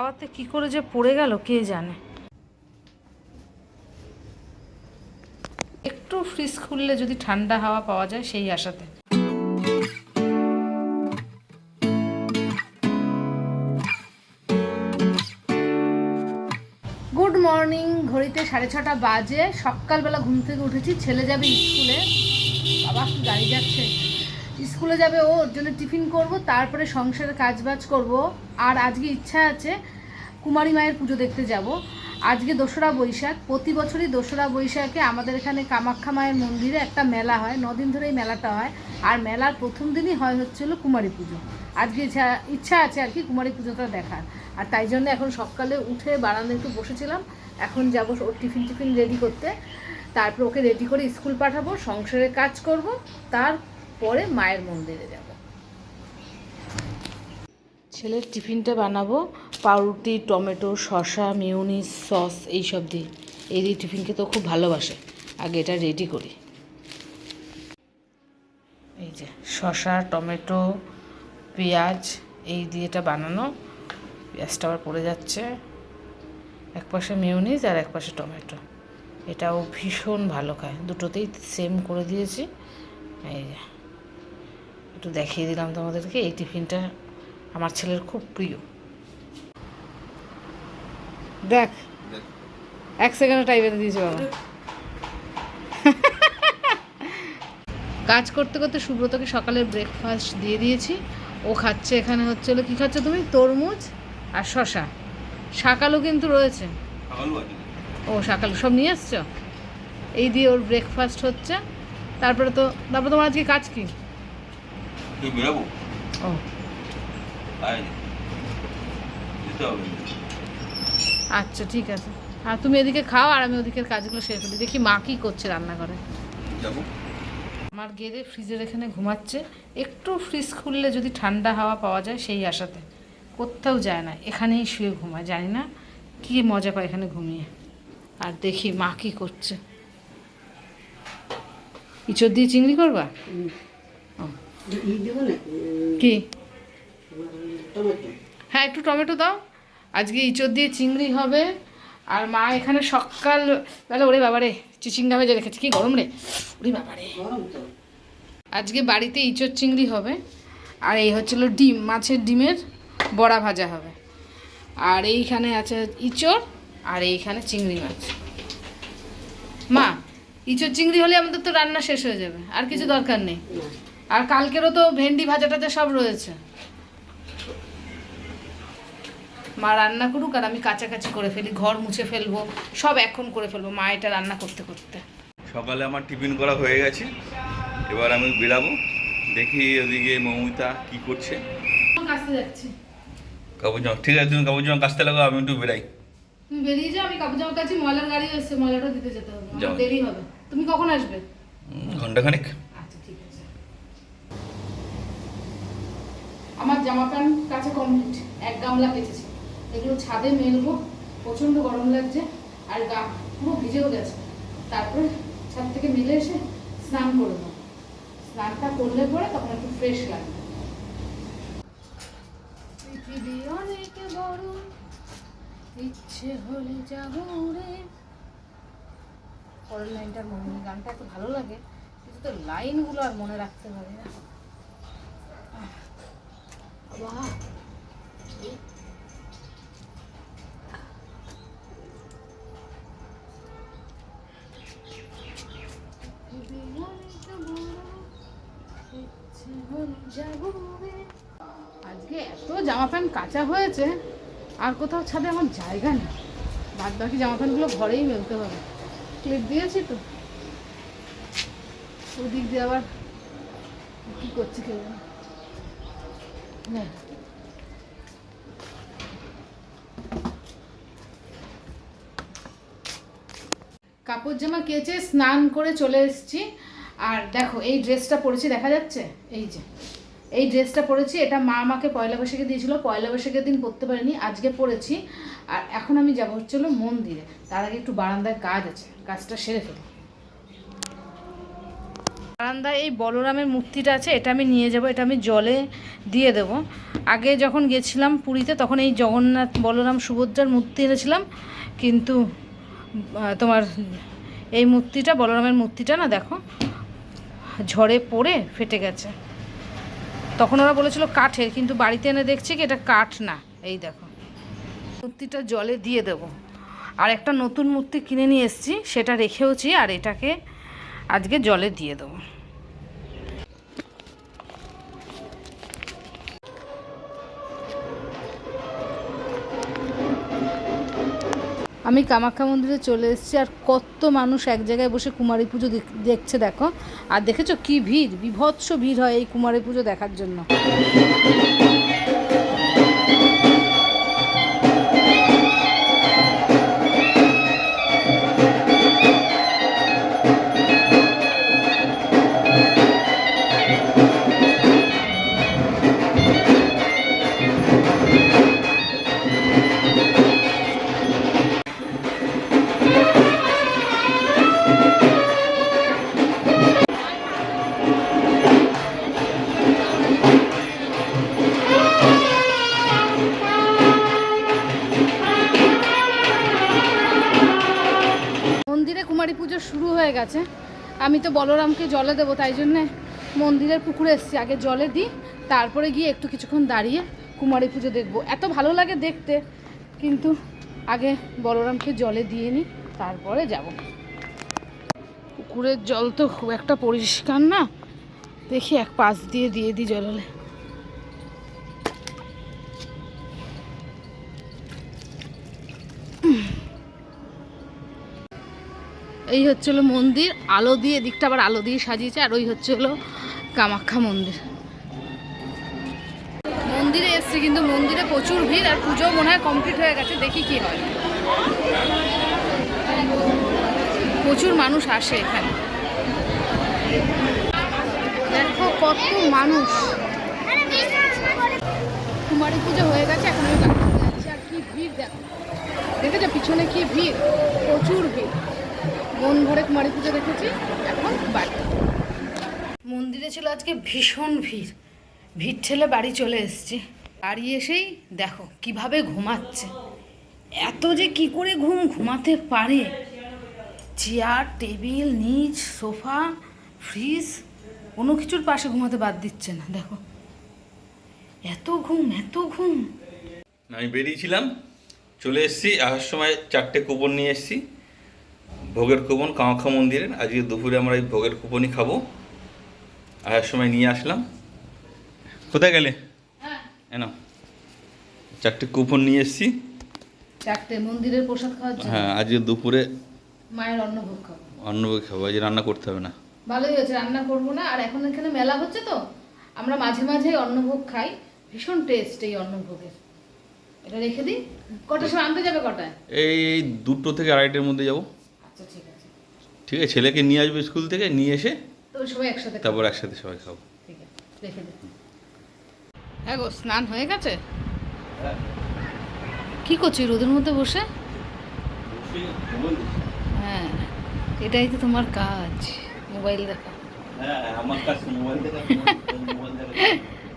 হাওয়াতে কি করে যে পড়ে গেল কে জানে? একটু ফ্রিজ খুললে যদি ঠান্ডা হাওয়া পাওয়া যায় সেই আশাতে। গুড মর্নিং ঘড়িতে সাড়ে ছটা বাজে। সকালবেলা ঘুম থেকে উঠেছি, ছেলে যাবে স্কুলে। বাবা কি গাড়ি যাচ্ছে। স্কুলে যাবে ও, ওর জন্য টিফিন করব, তারপরে সংসারের কাজ বাজ করব। আর আজকে ইচ্ছা আছে কুমারী মায়ের পুজো দেখতে যাব। আজকে দোসরা বৈশাখ, প্রতি বছরই দোসরা বৈশাখে আমাদের এখানে কামাখ্যা মায়ের মন্দিরে একটা মেলা হয়, নদিন ধরে এই মেলাটা হয়। আর মেলার প্রথম দিনই হয় হচ্ছিল কুমারী পুজো। আজকে ইচ্ছা ইচ্ছা আছে আর কি কুমারী পুজোটা দেখার। আর তাই জন্য এখন সকালে উঠে বারান্দা একটু বসেছিলাম। এখন যাব ওর টিফিন টিফিন রেডি করতে। তারপর ওকে রেডি করে স্কুল পাঠাবো, সংসারে কাজ করব, তারপরে মায়ের মন্দিরে যাব। ছেলের টিফিনটা বানাবো পাউরুটি, টমেটো, শসা মিউনিস সস এইসব দিই। এই দিয়ে টিফিন খেতে ও খুব ভালোবাসে। আগে এটা রেডি করি। এই যে, শসা, টমেটো, পেঁয়াজ, এই দিয়ে এটা বানানো। পেঁয়াজটা আবার পড়ে যাচ্ছে। এক পাশে মিউনিস আর এক পাশে টমেটো। এটাও ভীষণ ভালো খায়। দুটোতেই সেম করে দিয়েছি। এই যে, একটু দেখিয়ে দিলাম তোমাদেরকে। এই টিফিনটা আমার ছেলের খুব প্রিয়। দেখ। এক সেকেন্ডে টাই বেঁধে দিয়েছে বাবা। কাজ করতে করতে সুব্রতকে সকালে ব্রেকফাস্ট দিয়ে দিয়েছি। ও খাচ্ছে এখানে হচ্ছে হলো কী খাচ্ছ তুমি? তরমুজ আর শশা শাকালও কিন্তু রয়েছে। ও সকাল সব নিয়ে এসছো এই দিয়ে ওর ব্রেকফাস্ট হচ্ছে। তারপরে তো তারপরে তোমার আজকে কাজ কি? ও। আচ্ছা ঠিক আছে। আর তুমি এদিকে খাও আর আমি ওদিকের কাজগুলো সেরে ফেলি। দেখি মা কী করছে রান্নাঘরে। আমার গেদে ফ্রিজের এখানে ঘুমাচ্ছে। একটু ফ্রিজ খুললে যদি ঠান্ডা হাওয়া পাওয়া যায় সেই আশাতে। কোথাও যায় না এখানেই শুয়ে ঘুমায় জানি না কী মজা পায় এখানে ঘুমিয়ে। আর দেখি মা কী করছে। ইচোর দিয়ে চিংড়ি করবা? ও, কি? হ্যাঁ একটু টমেটো দাও। আজকে ইঁচড় দিয়ে চিংড়ি হবে। আর মা এখানে সকাল বেলা ওরে বাবারে চিচিঙ্গা ভেজে রেখেছে। কি গরম রে? ওরে বাবারে। আজকে বাড়িতে ইঁচড় চিংড়ি হবে। আর এই হচ্ছিল ডিম মাছের ডিমের বড়া ভাজা হবে। আর এইখানে আছে ইঁচড় আর এইখানে চিংড়ি মাছ। মা ইঁচড় চিংড়ি হলে আমাদের তো রান্না শেষ হয়ে যাবে। আর কিছু দরকার নেই। আর কালকেরও তো ভেন্ডি ভাজা টাজা সব রয়েছে। মা রান্না করুক আর আমি কাছাকাছি করে ফেলি ঘর মুছে ফেলব সব এখন করে ফেলব মা এটা রান্না করতে করতে। সকালে আমার টিফিন করা হয়ে গেছে এবার আমি বেরাবো দেখি ওদিকে মৌমিতা কি করছে। কাছতে যাচ্ছি। কাপড় জামা ঠিক আছে তুমি কাপড় জামা কাচতে লাগো আমি একটু বেরাই। তুমি বেরিয়ে যাও আমি কাপড় জামা কাছি ময়লার গাড়ি এসছে ময়লাটা দিতে যেতে হবে আমার দেরি হবে। তুমি কখন আসবে? উম, ঘন্টাখানেক। আচ্ছা ঠিক আছে। আমার জামা প্যান্ট কাছে কমপ্লিট এক গামলা কেচেছি। এগুলো ছাদে মেলবো প্রচণ্ড গরম লাগছে আর গা পুরো ভিজেও গেছে। তারপরে ছাদ থেকে মিলে এসে স্নান করে নেব। স্নানটা করলে পরে তখন একটু ফ্রেশ লাগবে। পৃথিবী অনেক বড় ইচ্ছে হলে যাব রে। পরের লাইনটার মনে গানটা এত ভালো লাগে কিন্তু তো লাইনগুলো আর মনে রাখতে পারি না। বাহ, আজকে এত জামা প্যান্ট কাঁচা হয়েছে, আর কোথাও ছাদে আমার জায়গা নেই। বাদ বাকি জামা প্যান্টগুলো ঘরেই মেলতে হবে। ক্লিপ দিয়েছি তো। ওদিক দিয়ে আবার কি করছে কেউ জানে। কাপড় জামা কেচে স্নান করে চলে এসেছি। আর দেখো, এই ড্রেসটা পরেছি, দেখা যাচ্ছে? এই যে, এই ড্রেসটা পরেছি, এটা মা আমাকে পয়লা বৈশাখে দিয়েছিল, পয়লা বৈশাখের দিন পরতে পারিনি, আজকে পরেছি। আর এখন আমি যাব হচ্ছিল মন্দিরে, তার আগে একটু বারান্দায় কাজ আছে, কাজটা সেরে ফেলি। বারান্দায় এই বলরামের মূর্তিটা আছে, এটা আমি নিয়ে যাব, এটা আমি জলে দিয়ে দেব। আগে যখন গেছিলাম পুরীতে, তখন এই জগন্নাথ বলরাম সুভদ্রার মূর্তি এনেছিলাম, কিন্তু তোমার এই মূর্তিটা, বলরামের মূর্তিটা না, দেখো ঝড়ে পড়ে ফেটে গেছে। তখন ওরা বলেছিল কাঠের, কিন্তু বাড়িতে এনে দেখছি কি এটা কাঠ না। এই দেখো। মূর্তিটা জলে দিয়ে দেব। আর একটা নতুন মূর্তি কিনে নিয়ে এসেছি, সেটা রেখেওছি আর এটাকে আজকে জলে দিয়ে দেবো। আমি কামাখ্যা মন্দিরে চলে এসেছি আর কত মানুষ এক জায়গায় বসে কুমারী পুজো দেখ- দেখছে, দেখো। আর দেখেছ কি ভিড়? বিভৎস ভিড় হয় এই কুমারী পুজো দেখার জন্য। মন্দিরে কুমারী পুজো শুরু হয়ে গেছে। আমি তো বলরামকে জলে দেবো, তাই জন্যে মন্দিরের পুকুরে এসেছি। আগে জলে দিই, তারপরে গিয়ে একটু কিছুক্ষণ দাঁড়িয়ে কুমারী পুজো দেখব। এত ভালো লাগে দেখতে, কিন্তু আগে বলরামকে জলে দিয়ে নিই, তারপরে যাব। পুকুরের জল তো খুব একটা পরিষ্কার না। দেখি এক পাশ দিয়ে দিয়ে দিই জলালে এই হচ্ছে হলো মন্দির, আলো দিয়ে দিকটা আবার আলো দিয়ে সাজিয়েছে, আর ওই হচ্ছে হলো কামাখ্যা মন্দির। মন্দিরে এসছে কিন্তু মন্দিরে প্রচুর ভিড়, আর পুজো মনে হয় কমপ্লিট হয়ে গেছে, দেখি কি হয়। প্রচুর মানুষ আসে এখানে। দেখো কত মানুষ। কুমারী পুজো হয়ে গেছে, এখন আর কি ভিড় দেখো দেখেছ পিছনে কি ভিড়? প্রচুর ভিড়। মন ভরে কুমারী পুজো দেখেছি, এখন বাড়ি। মন্দিরে ছিল আজকে ভীষণ ভিড়। ভিড় ঠেলে বাড়ি চলে এসেছি। বাড়ি এসেই দেখো কীভাবে ঘুমাচ্ছে। এত যে কি করে ঘুম ঘুমাতে পারে। চেয়ার, টেবিল, নিচ, সোফা, ফ্রিজ, কোনো কিছুর পাশে ঘুমাতে বাদ দিচ্ছে না, দেখো। এত ঘুম এত ঘুম। আমি বেরিয়েছিলাম, চলে এসেছি, আসার সময় চারটে কুপন নিয়ে এসেছি। ভোগের কুপন কামাখ্যা মন্দিরের আজকে দুপুরে আমরা এই ভোগের কুপনই খাব। আসার সময় নিয়ে আসলাম। কোথায় গেলে? হ্যাঁ। এনো চারটে কুপন নিয়ে এসেছি। চারটে মন্দিরের প্রসাদ খাওয়ার জন্য। হ্যাঁ আজকে দুপুরে মায়ের অন্নভোগ খাব। অন্য খাব। আজকে রান্না করতে হবে না। ভালোই হয়েছে রান্না করব না। আর এখন এখানে মেলা হচ্ছে তো। আমরা মাঝে মাঝে অন্নভোগ খাই। ভীষণ টেস্ট এই অন্নভোগের। এটা রেখে দিই। কটার সময় আনতে যাবে কটায়? এই দুটো থেকে আড়াইটের মধ্যে যাব। আচ্ছা ঠিক আছে। ঠিক আছে ছেলেকে নিয়ে আসব স্কুল থেকে নিয়ে এসে তো সবাই একসাথে খাব। তারপর একসাথে সবাই খাব। ঠিক আছে রেখে দিই হ্যাঁ গো স্নান হয়ে গেছে? কি করছি রোদের মধ্যে বসে? হ্যাঁ এটাই তো তোমার কাজ মোবাইল দেখা। হ্যাঁ আমার কাছে মোবাইল দেখা মোবাইল দেখা।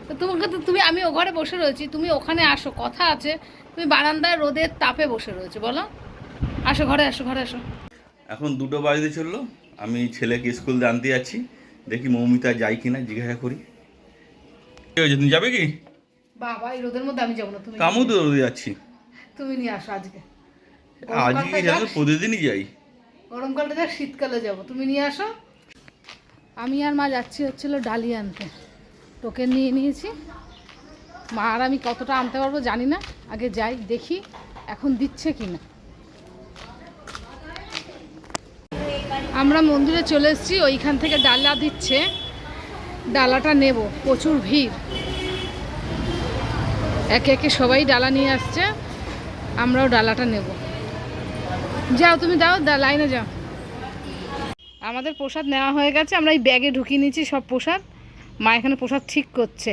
তো তোমাকে তো তুমি আমি ও ঘরে বসে রয়েছি তুমি ওখানে আসো কথা আছে। তুমি বারান্দায় রোদের তাপে বসে রয়েছে বলো। আসো ঘরে আসো ঘরে আসো। এখন দুটো বাজতে চলল। আমি ছেলেকে স্কুল জানতে যাচ্ছি। দেখি মৌমিতা যায় কিনা জিজ্ঞাসা করি। কি হয়েছে তুমি যাবে কি? বাবা এই রোদের মধ্যে আমি যাব না তুমি কামু তো রোদে যাচ্ছি। তুমি নিয়ে আসো আজকে। আজকে কি যাব প্রতিদিনই যাই। গরমকালটা যাক শীতকালে যাব। তুমি নিয়ে আসো। আমি আর মা যাচ্ছি হচ্ছিল ডালি আনতে। টোকেন নিয়ে নিয়েছি। মা আর আমি কতটা আনতে পারব জানি না। আগে যাই দেখি এখন দিচ্ছে কি না আমরা মন্দিরে চলে এসেছি, ওইখান থেকে ডালা দিচ্ছে। ডালাটা নেব, প্রচুর ভিড়। একে একে সবাই ডালা নিয়ে আসছে, আমরাও ডালাটা নেব। যাও, তুমি দাও লাইনে যাও। আমাদের প্রসাদ নেওয়া হয়ে গেছে, আমরা এই ব্যাগে ঢুকিয়ে নিয়েছি সব প্রসাদ। মা এখানে প্রসাদ ঠিক করছে।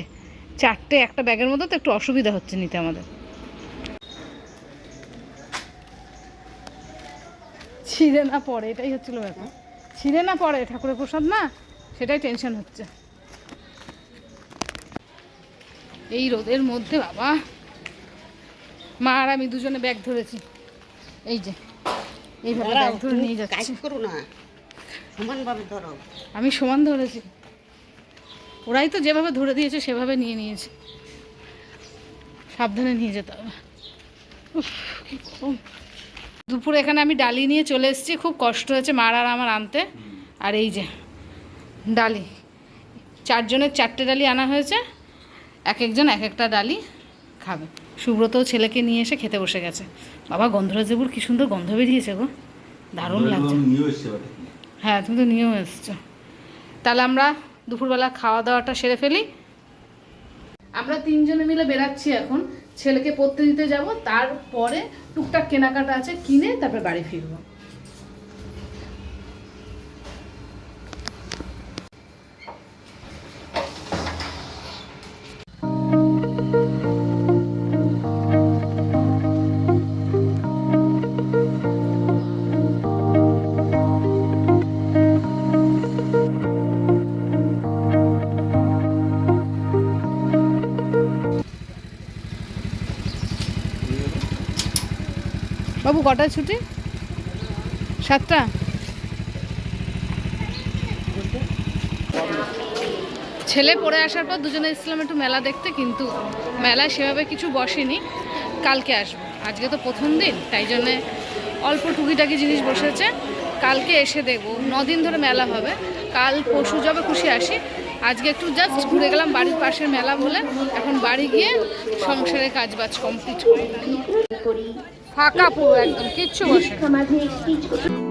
চারটে একটা ব্যাগের মধ্যে তো একটু অসুবিধা হচ্ছে নিতে আমাদের। ছিঁড়ে না পড়ে এটাই হচ্ছিল ব্যাপার। ছিঁড়ে না পড়ে ঠাকুরের প্রসাদ না সেটাই টেনশন হচ্ছে। এই রোদের মধ্যে বাবা। মা আর আমি দুজনে ব্যাগ ধরেছি। এই যে এইভাবে ব্যাগ ধরে নিয়ে যাচ্ছি। করো না। সমানভাবে ধরো। আমি সমান ধরেছি। ওরাই তো যেভাবে ধরে দিয়েছে সেভাবে নিয়ে নিয়েছে। সাবধানে নিয়ে যেতে হবে। উফ, কি গরম। দুপুরে এখানে আমি ডালি নিয়ে চলে এসেছি খুব কষ্ট হয়েছে মার আর আমার আনতে। আর এই যে ডালি। চারজনের চারটে ডালি আনা হয়েছে এক একজন এক একটা ডালি খাবে। সুব্রত ছেলেকে নিয়ে এসে খেতে বসে গেছে। বাবা গন্ধরাজ লেবুর কি সুন্দর গন্ধ বেরিয়েছে গো। দারুণ লাগছে। হ্যাঁ তুমি তো নিয়েও এসছো। তাহলে আমরা দুপুরবেলা খাওয়া দাওয়াটা সেরে ফেলি। আমরা তিনজনে মিলে বেরাচ্ছি এখন। ছেলেকে পড়তে দিতে যাব তারপরে টুকটাক কেনাকাটা আছে কিনে তারপরে বাড়ি ফিরবো। বাবু কটায় ছুটি? সাতটা? ছেলে পড়ে আসার পর দুজনে ইসলাম একটু মেলা দেখতে, কিন্তু মেলায় সেভাবে কিছু বসেনি। কালকে আসব। আজকে তো প্রথম দিন, তাই জন্যে অল্প টুকিটাকি জিনিস বসেছে। কালকে এসে দেখব। দিন ধরে মেলা হবে। কাল পরশু যাবে খুশি আসি। আজকে একটু জাস্ট ঘুরে গেলাম বাড়ির পাশের মেলা বলে। এখন বাড়ি গিয়ে সংসারের কাজ বাজ কমপ্লিট করি ফাঁকা পুরো একদম কিচ্ছু বসে